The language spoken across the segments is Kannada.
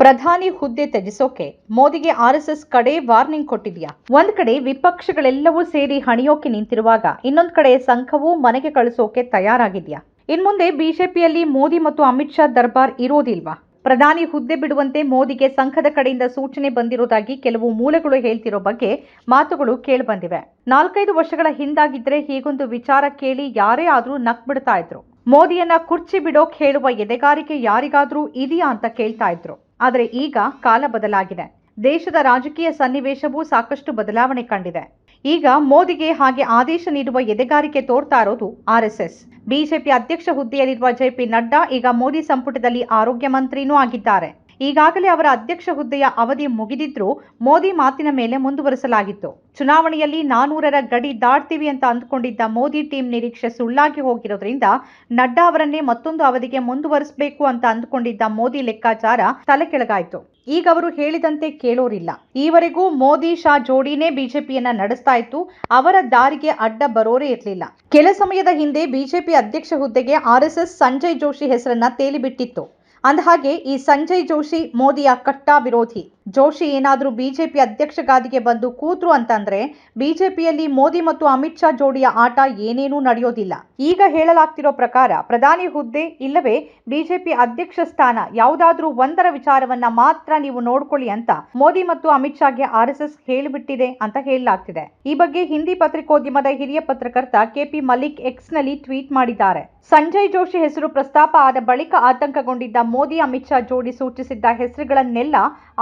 ಪ್ರಧಾನಿ ಹುದ್ದೆ ತ್ಯಜಿಸೋಕೆ ಮೋದಿಗೆ ಆರ್ಎಸ್ಎಸ್ ಕಡೆ ವಾರ್ನಿಂಗ್ ಕೊಟ್ಟಿದ್ಯಾ? ಒಂದ್ ಕಡೆ ವಿಪಕ್ಷಗಳೆಲ್ಲವೂ ಸೇರಿ ಹಣಿಯೋಕೆ ನಿಂತಿರುವಾಗ ಇನ್ನೊಂದ್ ಕಡೆ ಸಂಘವು ಮನೆಗೆ ಕಳಿಸೋಕೆ ತಯಾರಾಗಿದ್ಯಾ? ಇನ್ಮುಂದೆ ಬಿಜೆಪಿಯಲ್ಲಿ ಮೋದಿ ಮತ್ತು ಅಮಿತ್ ಶಾ ದರ್ಬಾರ್ ಇರೋದಿಲ್ವಾ? ಪ್ರಧಾನಿ ಹುದ್ದೆ ಬಿಡುವಂತೆ ಮೋದಿಗೆ ಸಂಘದ ಕಡೆಯಿಂದ ಸೂಚನೆ ಬಂದಿರೋದಾಗಿ ಕೆಲವು ಮೂಲಗಳು ಹೇಳ್ತಿರೋ ಬಗ್ಗೆ ಮಾತುಗಳು ಕೇಳಿಬಂದಿವೆ. ನಾಲ್ಕೈದು ವರ್ಷಗಳ ಹಿಂದಾಗಿದ್ರೆ ಹೀಗೊಂದು ವಿಚಾರ ಕೇಳಿ ಯಾರೇ ಆದ್ರೂ ನಕ್ ಬಿಡ್ತಾ ಇದ್ರು. ಮೋದಿಯನ್ನ ಕುರ್ಚಿ ಬಿಡೋಕ್ ಹೇಳುವ ಎದೆಗಾರಿಕೆ ಯಾರಿಗಾದ್ರೂ ಇದೆಯಾ ಅಂತ ಕೇಳ್ತಾ ಇದ್ರು. ಆದರೆ ಈಗ ಕಾಲ ಬದಲಾಗಿದೆ. ದೇಶದ ರಾಜಕೀಯ ಸನ್ನಿವೇಶವೂ ಸಾಕಷ್ಟು ಬದಲಾವಣೆ ಕಂಡಿದೆ. ಈಗ ಮೋದಿಗೆ ಹಾಗೆ ಆದೇಶ ನೀಡುವ ಎದೆಗಾರಿಕೆ ತೋರ್ತಾ ಇರೋದು ಆರ್ಎಸ್ಎಸ್ ಬಿಜೆಪಿ ಅಧ್ಯಕ್ಷ ಹುದ್ದೆಯಲ್ಲಿರುವ ಜೆಪಿ ನಡ್ಡಾ ಈಗ ಮೋದಿ ಸಂಪುಟದಲ್ಲಿ ಆರೋಗ್ಯ ಮಂತ್ರಿನೂ ಆಗಿದ್ದಾರೆ. ಈಗಾಗಲೇ ಅವರ ಅಧ್ಯಕ್ಷ ಹುದ್ದೆಯ ಅವಧಿ ಮುಗಿದಿದ್ರೂ ಮೋದಿ ಮಾತಿನ ಮೇಲೆ ಮುಂದುವರೆಸಲಾಗಿತ್ತು. ಚುನಾವಣೆಯಲ್ಲಿ ನಾನೂರರ ಗಡಿ ದಾಟ್ತೀವಿ ಅಂತ ಅಂದ್ಕೊಂಡಿದ್ದ ಮೋದಿ ಟೀಮ್ ನಿರೀಕ್ಷೆ ಸುಳ್ಳಾಗಿ ಹೋಗಿರೋದ್ರಿಂದ ನಡ್ಡಾ ಅವರನ್ನೇ ಮತ್ತೊಂದು ಅವಧಿಗೆ ಮುಂದುವರಿಸಬೇಕು ಅಂತ ಅಂದ್ಕೊಂಡಿದ್ದ ಮೋದಿ ಲೆಕ್ಕಾಚಾರ ತಲೆ ಕೆಳಗಾಯ್ತು ಈಗ ಅವರು ಹೇಳಿದಂತೆ ಕೇಳೋರಿಲ್ಲ. ಈವರೆಗೂ ಮೋದಿ, ಶಾ ಜೋಡಿನೇ ಬಿಜೆಪಿಯನ್ನ ನಡೆಸ್ತಾ ಇತ್ತು. ಅವರ ದಾರಿಗೆ ಅಡ್ಡ ಬರೋರೇ ಇರಲಿಲ್ಲ. ಕೆಲ ಸಮಯದ ಹಿಂದೆ ಬಿಜೆಪಿ ಅಧ್ಯಕ್ಷ ಹುದ್ದೆಗೆ ಆರ್ಎಸ್ಎಸ್ ಸಂಜಯ್ ಜೋಶಿ ಹೆಸರನ್ನ ತೇಲಿಬಿಟ್ಟಿತ್ತು. ಅಂದಹಾಗೆ ಈ ಸಂಜಯ್ ಜೋಶಿ ಮೋದಿಯ ಕಟ್ಟಾ ವಿರೋಧಿ ಜೋಶಿ ಏನಾದರೂ ಬಿಜೆಪಿ ಅಧ್ಯಕ್ಷ ಗಾದಿಗೆ ಬಂದು ಕೂತ್ರು ಅಂತಂದ್ರೆ ಬಿಜೆಪಿಯಲ್ಲಿ ಮೋದಿ ಮತ್ತು ಅಮಿತ್ ಶಾ ಜೋಡಿಯ ಆಟ ಏನೇನೂ ನಡೆಯೋದಿಲ್ಲ. ಈಗ ಹೇಳಲಾಗ್ತಿರೋ ಪ್ರಕಾರ ಪ್ರಧಾನಿ ಹುದ್ದೆ ಇಲ್ಲವೇ ಬಿಜೆಪಿ ಅಧ್ಯಕ್ಷ ಸ್ಥಾನ ಯಾವುದಾದ್ರೂ ಒಂದರ ವಿಚಾರವನ್ನ ಮಾತ್ರ ನೀವು ನೋಡ್ಕೊಳ್ಳಿ ಅಂತ ಮೋದಿ ಮತ್ತು ಅಮಿತ್ ಶಾಗೆ ಆರ್ಎಸ್ಎಸ್ ಹೇಳಿಬಿಟ್ಟಿದೆ ಅಂತ ಹೇಳಲಾಗ್ತಿದೆ. ಈ ಬಗ್ಗೆ ಹಿಂದಿ ಪತ್ರಿಕೋದ್ಯಮದ ಹಿರಿಯ ಪತ್ರಕರ್ತ ಕೆಪಿ ಮಲಿಕ್ ಎಕ್ಸ್ನಲ್ಲಿ ಟ್ವೀಟ್ ಮಾಡಿದ್ದಾರೆ. ಸಂಜಯ್ ಜೋಶಿ ಹೆಸರು ಪ್ರಸ್ತಾಪ ಆದ ಬಳಿಕ ಆತಂಕಗೊಂಡಿದ್ದ ಮೋದಿ ಅಮಿತ್ ಶಾ ಜೋಡಿ ಸೂಚಿಸಿದ್ದ ಹೆಸರುಗಳನ್ನೆಲ್ಲ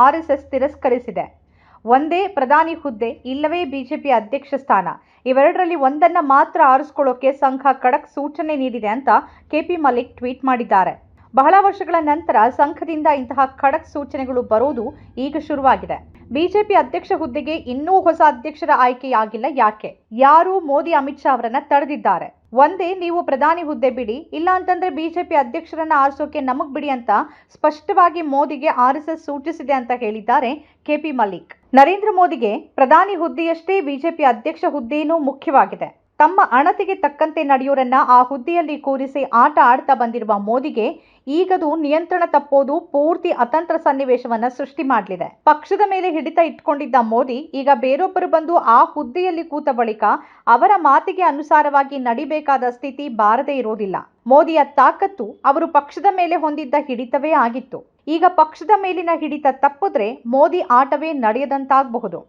ಆರ್ಎಸ್ಎಸ್ ತಿರಸ್ಕರಿಸಿದೆ. ಒಂದೇ ಪ್ರಧಾನಿ ಹುದ್ದೆ, ಇಲ್ಲವೇ ಬಿಜೆಪಿ ಅಧ್ಯಕ್ಷ ಸ್ಥಾನ. ಇವೆರಡರಲ್ಲಿ ಒಂದನ್ನ ಮಾತ್ರ ಆರಿಸ್ಕೊಳ್ಳೋಕೆ ಸಂಘ ಖಡಕ್ ಸೂಚನೆ ನೀಡಿದೆ ಅಂತ ಕೆಪಿ ಮಲಿಕ್ ಟ್ವೀಟ್ ಮಾಡಿದ್ದಾರೆ. ಬಹಳ ವರ್ಷಗಳ ನಂತರ ಸಂಘದಿಂದ ಇಂತಹ ಖಡಕ್ ಸೂಚನೆಗಳು ಬರೋದು ಈಗ ಶುರುವಾಗಿದೆ. ಬಿಜೆಪಿ ಅಧ್ಯಕ್ಷ ಹುದ್ದೆಗೆ ಇನ್ನೂ ಹೊಸ ಅಧ್ಯಕ್ಷರ ಆಯ್ಕೆಯಾಗಿಲ್ಲ. ಯಾಕೆ? ಯಾರು? ಮೋದಿ, ಅಮಿತ್ ಶಾ ಅವರನ್ನ ತಡೆದಿದ್ದಾರೆ. ಒಂದೇ, ನೀವು ಪ್ರಧಾನಿ ಹುದ್ದೆ ಬಿಡಿ. ಇಲ್ಲ ಅಂತಂದ್ರೆ ಬಿಜೆಪಿ ಅಧ್ಯಕ್ಷರನ್ನ ಆರಿಸೋಕೆ ನಮಗ್ ಬಿಡಿ ಅಂತ ಸ್ಪಷ್ಟವಾಗಿ ಮೋದಿಗೆ ಆರ್ಎಸ್ಎಸ್ ಸೂಚಿಸಿದೆ ಅಂತ ಹೇಳಿದ್ದಾರೆ ಕೆಪಿ ಮಲ್ಲಿಕ್. ನರೇಂದ್ರ ಮೋದಿಗೆ ಪ್ರಧಾನಿ ಹುದ್ದೆಯಷ್ಟೇ ಬಿಜೆಪಿ ಅಧ್ಯಕ್ಷ ಹುದ್ದೆಯೂ ಮುಖ್ಯವಾಗಿದೆ. ತಮ್ಮ ಅಣತಿಗೆ ತಕ್ಕಂತೆ ನಡೆಯೋರನ್ನ ಆ ಹುದ್ದೆಯಲ್ಲಿ ಕೂರಿಸಿ ಆಟ ಆಡ್ತಾ ಬಂದಿರುವ ಮೋದಿಗೆ ಈಗದು ನಿಯಂತ್ರಣ ತಪ್ಪೋದು ಪೂರ್ತಿ ಅತಂತ್ರ ಸನ್ನಿವೇಶವನ್ನ ಸೃಷ್ಟಿ ಮಾಡಲಿದೆ. ಪಕ್ಷದ ಮೇಲೆ ಹಿಡಿತ ಇಟ್ಕೊಂಡಿದ್ದ ಮೋದಿ, ಈಗ ಬೇರೊಬ್ಬರು ಬಂದು ಆ ಹುದ್ದೆಯಲ್ಲಿ ಕೂತ ಬಳಿಕ ಅವರ ಮಾತಿಗೆ ಅನುಸಾರವಾಗಿ ನಡಿಬೇಕಾದ ಸ್ಥಿತಿ ಬಾರದೇ ಇರೋದಿಲ್ಲ. ಮೋದಿಯ ತಾಕತ್ತು ಅವರು ಪಕ್ಷದ ಮೇಲೆ ಹೊಂದಿದ್ದ ಹಿಡಿತವೇ ಆಗಿತ್ತು. ಈಗ ಪಕ್ಷದ ಮೇಲಿನ ಹಿಡಿತ ತಪ್ಪಿದ್ರೆ ಮೋದಿ ಆಟವೇ ನಡೆಯದಂತಾಗಬಹುದು.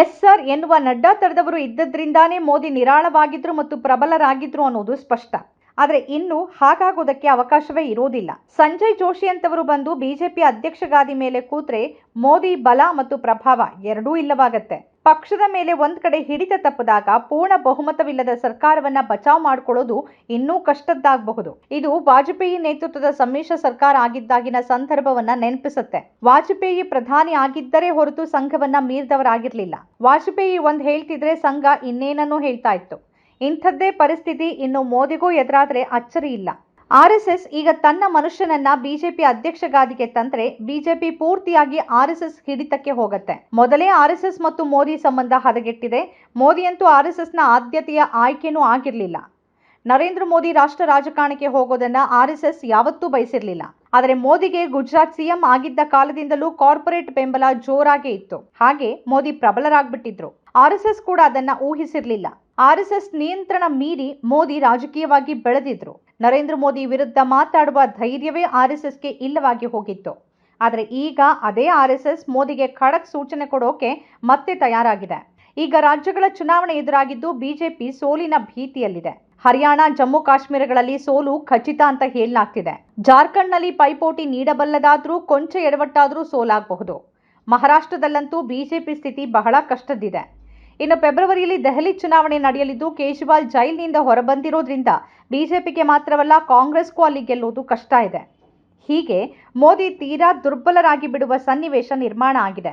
ಎಸ್ ಸರ್ ಎನ್ನುವ ನಡ್ಡಾ ತರದವರು ಇದ್ದದ್ರಿಂದಾನೇ ಮೋದಿ ನಿರಾಳವಾಗಿದ್ರು ಮತ್ತು ಪ್ರಬಲರಾಗಿದ್ರು ಅನ್ನೋದು ಸ್ಪಷ್ಟ. ಆದರೆ ಇನ್ನು ಹಾಗಾಗೋದಕ್ಕೆ ಅವಕಾಶವೇ ಇರೋದಿಲ್ಲ. ಸಂಜಯ್ ಜೋಶಿ ಅಂತವರು ಬಂದು ಬಿಜೆಪಿ ಅಧ್ಯಕ್ಷ ಗಾದಿ ಮೇಲೆ ಕೂತ್ರೆ ಮೋದಿ ಬಲ ಮತ್ತು ಪ್ರಭಾವ ಎರಡೂ ಇಲ್ಲವಾಗತ್ತೆ. ಪಕ್ಷದ ಮೇಲೆ ಒಂದ್ ಕಡೆ ಹಿಡಿತ ತಪ್ಪದಾಗ ಪೂರ್ಣ ಬಹುಮತವಿಲ್ಲದ ಸರ್ಕಾರವನ್ನ ಬಚಾವ್ ಮಾಡ್ಕೊಳ್ಳೋದು ಇನ್ನೂ ಕಷ್ಟದ್ದಾಗಬಹುದು. ಇದು ವಾಜಪೇಯಿ ನೇತೃತ್ವದ ಸಮ್ಮಿಶ್ರ ಸರ್ಕಾರ ಆಗಿದ್ದಾಗಿನ ಸಂದರ್ಭವನ್ನ ನೆನಪಿಸುತ್ತೆ. ವಾಜಪೇಯಿ ಪ್ರಧಾನಿ ಆಗಿದ್ದರೆ ಹೊರತು ಸಂಘವನ್ನ ಮೀರಿದವರಾಗಿರ್ಲಿಲ್ಲ. ವಾಜಪೇಯಿ ಒಂದ್ ಹೇಳ್ತಿದ್ರೆ ಸಂಘ ಇನ್ನೇನನ್ನೂ ಹೇಳ್ತಾ ಇತ್ತು. ಇಂಥದ್ದೇ ಪರಿಸ್ಥಿತಿ ಇನ್ನು ಮೋದಿಗೂ ಎದುರಾದರೆ ಅಚ್ಚರಿ ಇಲ್ಲ. ಆರ್ಎಸ್ಎಸ್ ಈಗ ತನ್ನ ಮನುಷ್ಯನನ್ನ ಬಿಜೆಪಿ ಅಧ್ಯಕ್ಷ ಗಾದಿಗೆ ತಂದ್ರೆ ಬಿಜೆಪಿ ಪೂರ್ತಿಯಾಗಿ ಆರ್ಎಸ್ಎಸ್ ಹಿಡಿತಕ್ಕೆ ಹೋಗುತ್ತೆ. ಮೊದಲೇ ಆರ್ಎಸ್ಎಸ್ ಮತ್ತು ಮೋದಿ ಸಂಬಂಧ ಹದಗೆಟ್ಟಿದೆ. ಮೋದಿಯಂತೂ ನ ಆದ್ಯತೆಯ ಆಯ್ಕೆನೂ ಆಗಿರಲಿಲ್ಲ. ನರೇಂದ್ರ ಮೋದಿ ರಾಷ್ಟ್ರ ರಾಜಕಾರಣಕ್ಕೆ ಹೋಗೋದನ್ನ ಆರ್ಎಸ್ಎಸ್ ಯಾವತ್ತೂ ಬಯಸಿರಲಿಲ್ಲ. ಆದರೆ ಮೋದಿಗೆ ಗುಜರಾತ್ ಸಿಎಂ ಆಗಿದ್ದ ಕಾಲದಿಂದಲೂ ಕಾರ್ಪೊರೇಟ್ ಬೆಂಬಲ ಜೋರಾಗೇ ಇತ್ತು. ಹಾಗೆ ಮೋದಿ ಪ್ರಬಲರಾಗ್ಬಿಟ್ಟಿದ್ರು. ಆರ್ಎಸ್ಎಸ್ ಕೂಡ ಅದನ್ನ ಊಹಿಸಿರ್ಲಿಲ್ಲ. ಆರ್ಎಸ್ಎಸ್ ನಿಯಂತ್ರಣ ಮೀರಿ ಮೋದಿ ರಾಜಕೀಯವಾಗಿ ಬೆಳೆದಿದ್ರು. ನರೇಂದ್ರ ಮೋದಿ ವಿರುದ್ಧ ಮಾತಾಡುವ ಧೈರ್ಯವೇ ಆರ್ಎಸ್ಎಸ್ಗೆ ಇಲ್ಲವಾಗಿ ಹೋಗಿತ್ತು. ಆದರೆ ಈಗ ಅದೇ ಆರ್ಎಸ್ಎಸ್ ಮೋದಿಗೆ ಖಡಕ್ ಸೂಚನೆ ಕೊಡೋಕೆ ಮತ್ತೆ ತಯಾರಾಗಿದೆ. ಈಗ ರಾಜ್ಯಗಳ ಚುನಾವಣೆ ಎದುರಾಗಿದ್ದು ಬಿಜೆಪಿ ಸೋಲಿನ ಭೀತಿಯಲ್ಲಿದೆ. ಹರಿಯಾಣ, ಜಮ್ಮು ಕಾಶ್ಮೀರಗಳಲ್ಲಿ ಸೋಲು ಖಚಿತ ಅಂತ ಹೇಳಲಾಗ್ತಿದೆ. ಜಾರ್ಖಂಡ್ನಲ್ಲಿ ಪೈಪೋಟಿ ನೀಡಬಲ್ಲದಾದ್ರೂ ಕೊಂಚ ಎಡವಟ್ಟಾದರೂ ಸೋಲಾಗಬಹುದು. ಮಹಾರಾಷ್ಟ್ರದಲ್ಲಂತೂ ಬಿಜೆಪಿ ಸ್ಥಿತಿ ಬಹಳ ಕಷ್ಟದ್ದಿದೆ. ಇನ್ನು ಫೆಬ್ರವರಿಯಲ್ಲಿ ದೆಹಲಿ ಚುನಾವಣೆ ನಡೆಯಲಿದ್ದು, ಕೇಜ್ರಿವಾಲ್ ಜೈಲಿನಿಂದ ಹೊರಬಂದಿರೋದ್ರಿಂದ ಬಿಜೆಪಿಗೆ ಮಾತ್ರವಲ್ಲ ಕಾಂಗ್ರೆಸ್ಗೂ ಅಲ್ಲಿ ಗೆಲ್ಲುವುದು ಕಷ್ಟ ಇದೆ. ಹೀಗೆ ಮೋದಿ ತೀರಾ ದುರ್ಬಲರಾಗಿ ಬಿಡುವ ಸನ್ನಿವೇಶ ನಿರ್ಮಾಣ ಆಗಿದೆ.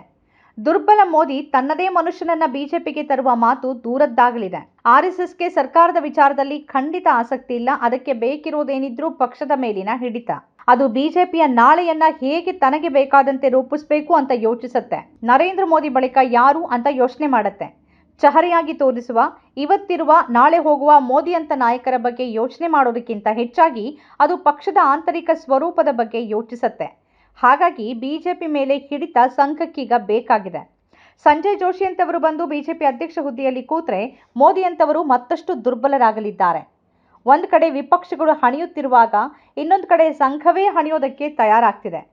ದುರ್ಬಲ ಮೋದಿ ತನ್ನದೇ ಮನುಷ್ಯನನ್ನ ಬಿಜೆಪಿಗೆ ತರುವ ಮಾತು ದೂರದ್ದಾಗಲಿದೆ. ಆರ್ಎಸ್ಎಸ್ಗೆ ಸರ್ಕಾರದ ವಿಚಾರದಲ್ಲಿ ಖಂಡಿತ ಆಸಕ್ತಿ ಇಲ್ಲ, ಅದಕ್ಕೆ ಬೇಕಿರುವುದೇನಿದ್ರೂ ಪಕ್ಷದ ಮೇಲಿನ ಹಿಡಿತ. ಅದು ಬಿಜೆಪಿಯ ನಾಳೆಯನ್ನ ಹೇಗೆ ತನಗೆ ಬೇಕಾದಂತೆ ರೂಪಿಸಬೇಕು ಅಂತ ಯೋಚಿಸುತ್ತೆ. ನರೇಂದ್ರ ಮೋದಿ ಬಳಿಕ ಯಾರು ಅಂತ ಯೋಚನೆ ಮಾಡುತ್ತೆ. ಚಹರೆಯಾಗಿ ತೋರಿಸುವ, ಇವತ್ತಿರುವ, ನಾಳೆ ಹೋಗುವ ಮೋದಿ ಅಂತ ನಾಯಕರ ಬಗ್ಗೆ ಯೋಚನೆ ಮಾಡೋದಕ್ಕಿಂತ ಹೆಚ್ಚಾಗಿ ಅದು ಪಕ್ಷದ ಆಂತರಿಕ ಸ್ವರೂಪದ ಬಗ್ಗೆ ಯೋಚಿಸುತ್ತೆ. ಹಾಗಾಗಿ ಬಿಜೆಪಿ ಮೇಲೆ ಹಿಡಿತ ಸಂಘಕ್ಕೀಗ ಬೇಕಾಗಿದೆ. ಸಂಜಯ್ ಜೋಶಿ ಅಂತವರು ಬಂದು ಬಿಜೆಪಿ ಅಧ್ಯಕ್ಷ ಹುದ್ದೆಯಲ್ಲಿ ಕೂತ್ರೆ ಮೋದಿ ಅಂತವರು ಮತ್ತಷ್ಟು ದುರ್ಬಲರಾಗಲಿದ್ದಾರೆ. ಒಂದು ಕಡೆ ವಿಪಕ್ಷಗಳು ಹಣಿಯುತ್ತಿರುವಾಗ, ಇನ್ನೊಂದು ಕಡೆ ಸಂಘವೇ ಹಣಿಯೋದಕ್ಕೆ ತಯಾರಾಗ್ತಿದೆ.